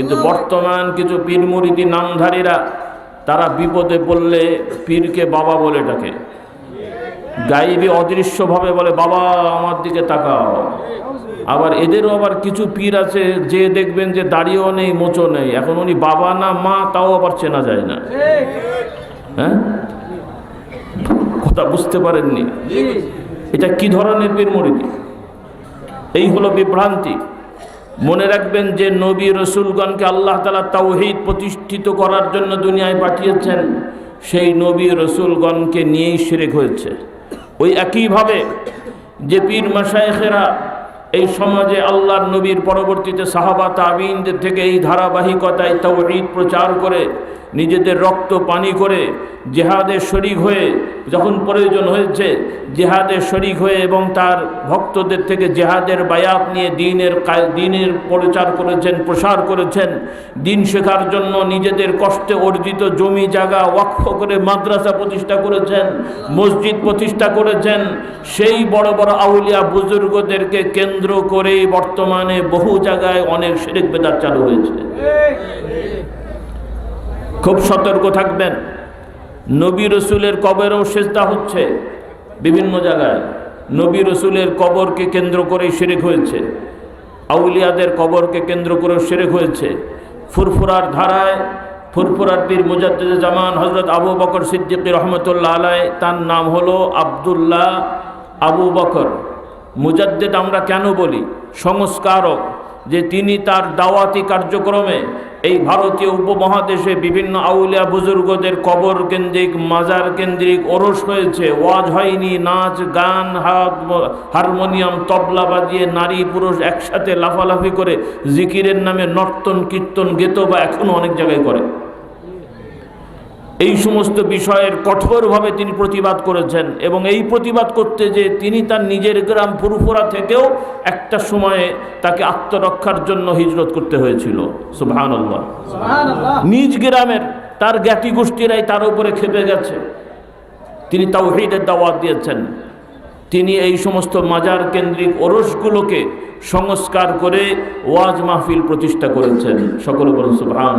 কিন্তু বর্তমান কিছু পীর মুরিদি নামধারীরা, তারা বিপদে পড়লে পীরকে বাবা বলে ডাকে। গাইবি অদৃশ্যভাবে বলে, বাবা, আমার দিকে তাকাও। আবার এদেরও আবার কিছু পীর আছে, যে দেখবেন যে দাড়িও নেই, মোচো নেই। এখন উনি বাবা না মা, তাও আবার চেনা যায় না। হ্যাঁ? কথা বুঝতে পারেননি। এটা কি ধরনের পীর মুরিদি এই হলো বিভ্রান্তি। মনে রাখবেন যে নবী রসুলগণকে আল্লাহ তালা তাওহিদ প্রতিষ্ঠিত করার জন্য দুনিয়ায় পাঠিয়েছেন, সেই নবী রসুলগণকে নিয়েই সেরেক হয়েছে। ওই একইভাবে যে পীর মাসায়েখেরা এই সমাজে আল্লাহর নবীর পরবর্তীতে সাহাবা তাবিনদের থেকে এই ধারাবাহিকতায় তাওহিদ প্রচার করে, নিজেদের রক্ত পানি করে, জেহাদে শরিক হয়ে, যখন প্রয়োজন হয়েছে, জেহাদে শরিক হয়ে এবং তার ভক্তদের থেকে জেহাদের বায়াত নিয়ে দিনের দিনের প্রচার করেছেন, প্রসার করেছেন, দিন শেখার জন্য নিজেদের কষ্টে অর্জিত জমি, জায়গা, ওয়াকফ করে মাদ্রাসা প্রতিষ্ঠা করেছেন, মসজিদ প্রতিষ্ঠা করেছেন, সেই বড় বড় আউলিয়া বুজুর্গদেরকে কেন্দ্র করে বর্তমানে বহু জায়গায় অনেক শেরেক বেদার চালু হয়েছে। খুব সতর্ক থাকবেন। নবী রসুলের কবরেও সেজদা হচ্ছে বিভিন্ন জায়গায়। নবী রসুলের কবরকে কেন্দ্র করে সেরেক হয়েছে। আউলিয়াদের কবরকে কেন্দ্র করে সেরেক হয়েছে। ফুরফুরার ধারায় ফুরফুরার পীর মুজাদ্দিদ জামান হজরত আবু বকর সিদ্দিক রহমতুল্লাহ আলাই তার নাম হলো আবদুল্লাহ আবু বকর। মুজাদ্দিদ আমরা কেন বলি? সংস্কারক যে তিনি তার দাওয়াতি কার্যক্রমে এই ভারতীয় উপমহাদেশে বিভিন্ন আউলিয়া বুজুর্গদের কবর কেন্দ্রিক, মাজার কেন্দ্রিক ওরস হয়েছে। ওয়াজ হয়নি, নাচ, গান, হাত, হারমোনিয়াম, তবলা বাজিয়ে নারী, পুরুষ একসাথে লাফালাফি করে জিকিরের নামে নর্তন, কীর্তন গেত বা এখনও অনেক জায়গায় করে। এই সমস্ত বিষয়ের কঠোরভাবে তিনি প্রতিবাদ করেছেন এবং এই প্রতিবাদ করতে যে তিনি তার নিজের গ্রাম ফুরফুরা থেকেও একটা সময়ে তাকে আত্মরক্ষার জন্য হিজরত করতে হয়েছিল। সুবহান নিজ গ্রামের তার জ্ঞাতি গোষ্ঠীরাই তার উপরে খেপে গেছে। তিনি তাও তাওহীদের দাওয়াত দিয়েছেন। তিনি এই সমস্ত মাজার কেন্দ্রিক ওরসগুলোকে সংস্কার করে ওয়াজ মাহফিল প্রতিষ্ঠা করেছেন। সকল বলুন সুবহান